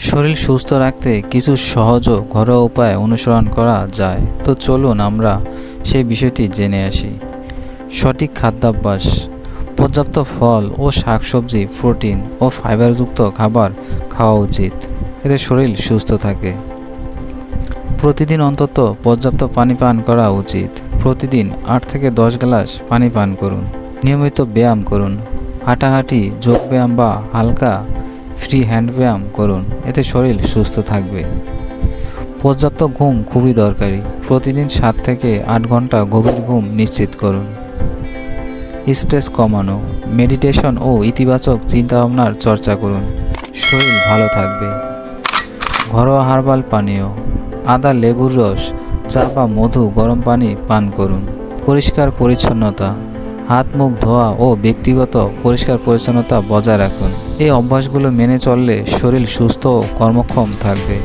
শরীর সুস্থ রাখতে কিছু সহজ ও ঘরোয়া উপায় অনুসরণ করা যায়। তো চলুন আমরা সেই বিষয়টি জেনে আসি। সঠিক খাদ্যাভ্যাস, পর্যাপ্ত ফল ও শাকসবজি, প্রোটিন ও ফাইবারযুক্ত খাবার খাওয়া উচিত। এতে শরীর সুস্থ থাকে। প্রতিদিন অন্তত পর্যাপ্ত পানি পান করা উচিত। প্রতিদিন আট থেকে দশ গ্লাস পানি পান করুন। নিয়মিত ব্যায়াম করুন। হাঁটাহাঁটি যোগব্যায়াম বা হালকা ফ্রি হ্যান্ড ব্যায়াম করুন। এতে শরীর সুস্থ থাকবে। পর্যাপ্ত ঘুম খুবই দরকারি। প্রতিদিন সাত থেকে আট ঘণ্টা গভীর ঘুম নিশ্চিত করুন। স্ট্রেস কমানো, মেডিটেশন ও ইতিবাচক চিন্তাভাবনার চর্চা করুন। শরীর ভালো থাকবে। ঘরোয়া হার্বাল পানীয়, আদা, লেবুর রস, চা বা মধু গরম পানি পান করুন। পরিষ্কার পরিচ্ছন্নতা, হাত, মুখ ধোয়া ও ব্যক্তিগত পরিষ্কার পরিচ্ছন্নতা বজায় রাখুন। এই অভ্যাসগুলো মেনে চললে শরীর সুস্থ ও কর্মক্ষম থাকবে।